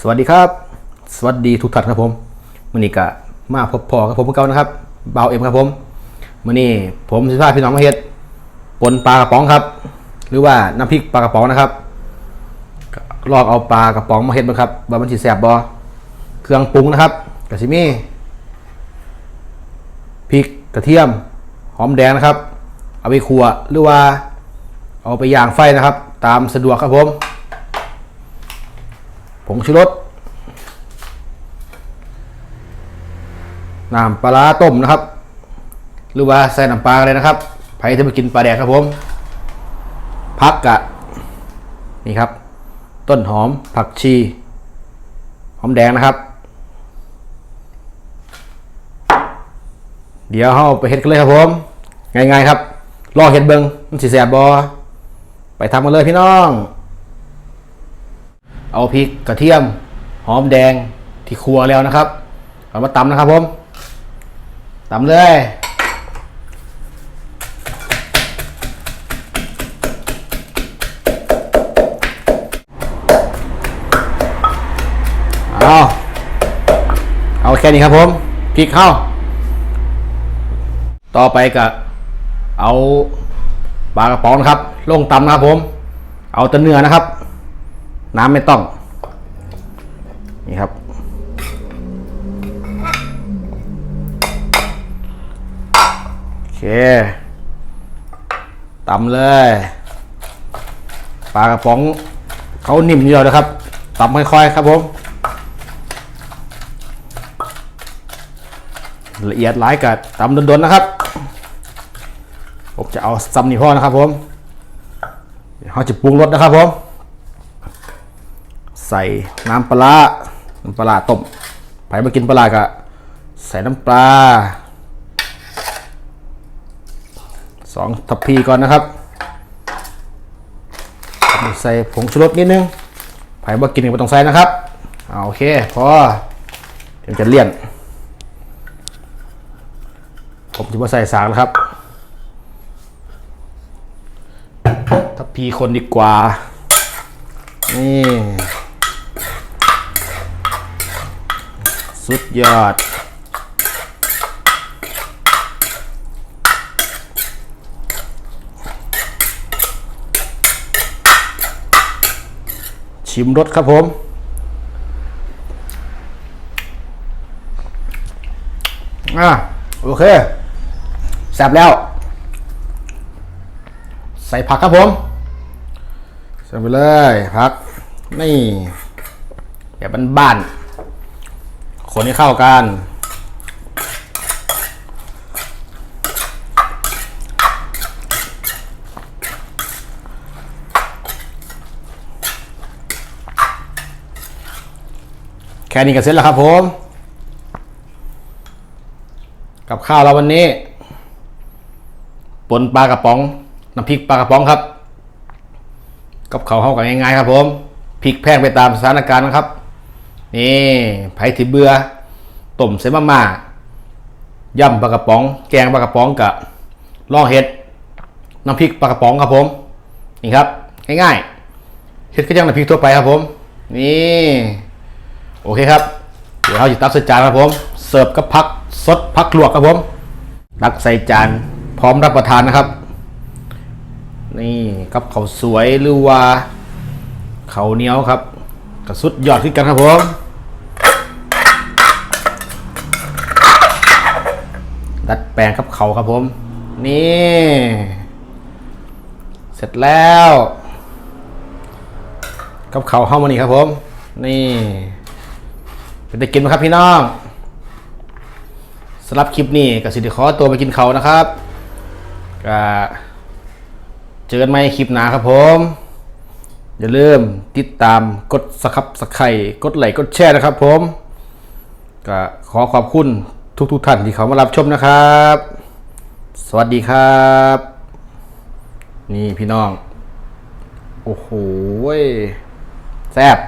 สวัสดีครับ สวัสดีทุกท่านครับผมมื่อนี้ก็มาพบพอกับผมเก่านะครับเบาเอ็มครับผมมื่อนี้ผมสิพาพี่น้องมาเฮ็ดปนปลากระป๋องครับ หรือว่าน้ำพริกปลากระป๋องนะครับลอกเอาปลากระป๋องมาเฮ็ดบ้าครับว่ามันสิแซ่บบ่เครื่องปรุงนะครับกระสิมีพริกกระเทียม หอมแดงนะครับ เอาไปคั่วหรือว่า เอาไปย่างไฟนะครับ ตามสะดวกครับผม ผงชูรสน้ำปลาต้มนะครับ หรือว่าใส่น้ำปลาเลยนะครับใครที่มากินปลาแดกครับผม พักกะ นี่ครับ ต้นหอมผักชี หอมแดงนะครับ เดี๋ยวเราไปเฮ็ดกันเลยครับผม ง่ายๆครับ รอเฮ็ดเบิงมันสิแสบบอ ไปทำกันเลยพี่น้อง เอาพริกกระเทียม หอมแดงที่ครัวแล้วนะครับเอามาตำนะครับผมตำเลยเอาเอาแค่นี้ครับผมพริกเข้า ต่อไปก็เอาปลากระป๋องครับ ลงตำนะครับผม เอาแต่เนื้อนะครับ น้ำไม่ต้อง นี่ครับ โอเคตำเลยปลากระป๋องเขานิ่มอยู่แล้วนะครับตำค่อยๆครับผม ละเอียดหลายกับตำดนๆนะครับ ผมจะเอาซัมนี่พ่อนะครับผม เดี๋ยวเราจะปรุงรสนะครับผมใส่น้ำปลาน้ำปลาต้มใครมากินปลาก็ใส่น้ำปลาสองทัพพีก่อนนะครับ ใส่ผงชูรสนิดนึงใครมากินก็ไม่ต้องใส่นะครับเอาโอเคพอเดี๋ยวจะเลี่ยน ผมจะมาใส่สางนะครับ พพีคนดีกว่า นี่สุดยอด ชิมรสครับผมอะโอเคแซ่บแล้ว ใส่ผักครับผม ส่ไปเลยพัก นี่แบบบ้านๆคนให้เข้ากันแค่นี้ก็เสร็จแล้วครับผม กับข้าวเราวันนี้ปนปลากระป๋อง น้ำพริกปลากระป๋องครับ กับเขาเข้ากันง่ายๆครับผมพริกแพงไปตามสถานการณ์นะครับ นี่ไผ่ที่เบื่อต้มเสมาม่าย่ำปลากระป๋อง แกงปลากระป๋องกับล่องเห็ดน้ำพริกปลากระป๋องครับผมนี่ครับง่ายๆเห็ดก็ยังน้ำพริกทั่วไปครับผม นี่โอเคครับ เดี๋ยวเราจะตักใส่จานครับผม เสิร์ฟกับพักสดพักลวกครับผมตักใส่จานพร้อมรับประทานนะครับ นี่กับเขาสวยหรือว่าเขาเหนียวครับกระสุดยอดขึ้นกันครับผมดัดแปลงครับเขาครับผม นี่ เสร็จแล้ว กับเขาวห้ามันนี่ครับผม นี่เป็นได้กินไหมครับพี่น้องสำหรับคลิปนี้ก็สิเดี๋ยวขอตัวไปกินเขานะครับก็ เจอกันใหม่คลิปหน้าครับผม อย่าลืมติดตามกดสครับสไครกดไลค์กดแชร์นะครับผมก็ขอขอบคุณทุกๆทท่านที่เขามารับชมนะครับ สวัสดีครับ นี่พี่น้อง โอ้โหแซ่บ